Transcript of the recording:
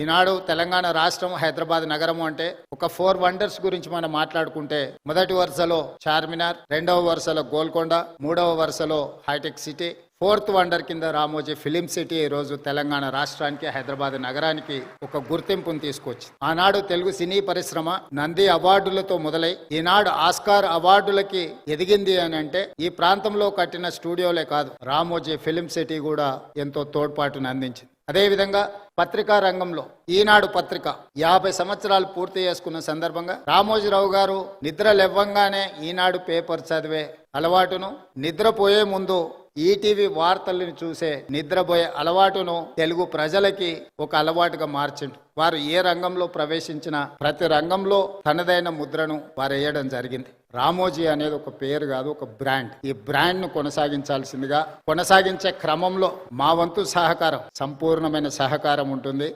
ఈనాడు తెలంగాణ రాష్ట్రం హైదరాబాద్ నగరం అంటే ఒక ఫోర్ వండర్స్ గురించి మనం మాట్లాడుకుంటే మొదటి వరుసలో చార్మినార్ రెండవ వరుసలో గోల్కొండ మూడవ వరుసలో హైటెక్ సిటీ ఫోర్త్ వండర్ కింద రామోజీ ఫిలిం సిటీ ఈ రోజు తెలంగాణ రాష్ట్రానికి హైదరాబాద్ నగరానికి ఒక గుర్తింపును తీసుకొచ్చింది. ఆనాడు తెలుగు సినీ పరిశ్రమ నంది అవార్డులతో మొదలై ఈనాడు ఆస్కార్ అవార్డులకి ఎదిగింది అని అంటే ఈ ప్రాంతంలో కట్టిన స్టూడియోలే కాదు రామోజీ ఫిలిం సిటీ కూడా ఎంతో తోడ్పాటును అందించింది. అదేవిధంగా పత్రికా రంగంలో ఈనాడు పత్రిక యాభై సంవత్సరాలు పూర్తి చేసుకున్న సందర్భంగా రామోజీరావు గారు నిద్ర లేవ్వంగానే ఈనాడు పేపర్ చదివే అలవాటును నిద్రపోయే ముందు ఈటీవీ వార్తలను చూసే నిద్రపోయే అలవాటును తెలుగు ప్రజలకి ఒక అలవాటుగా మార్చిండు. వారు ఏ రంగంలో ప్రవేశించినా ప్రతి రంగంలో తనదైన ముద్రను వారు వేయడం జరిగింది. రామోజీ అనేది ఒక పేరు కాదు ఒక బ్రాండ్. ఈ బ్రాండ్ను కొనసాగించాల్సిందిగా కొనసాగించే క్రమంలో మా వంతు సహకారం సంపూర్ణమైన సహకారం ఉంటుంది.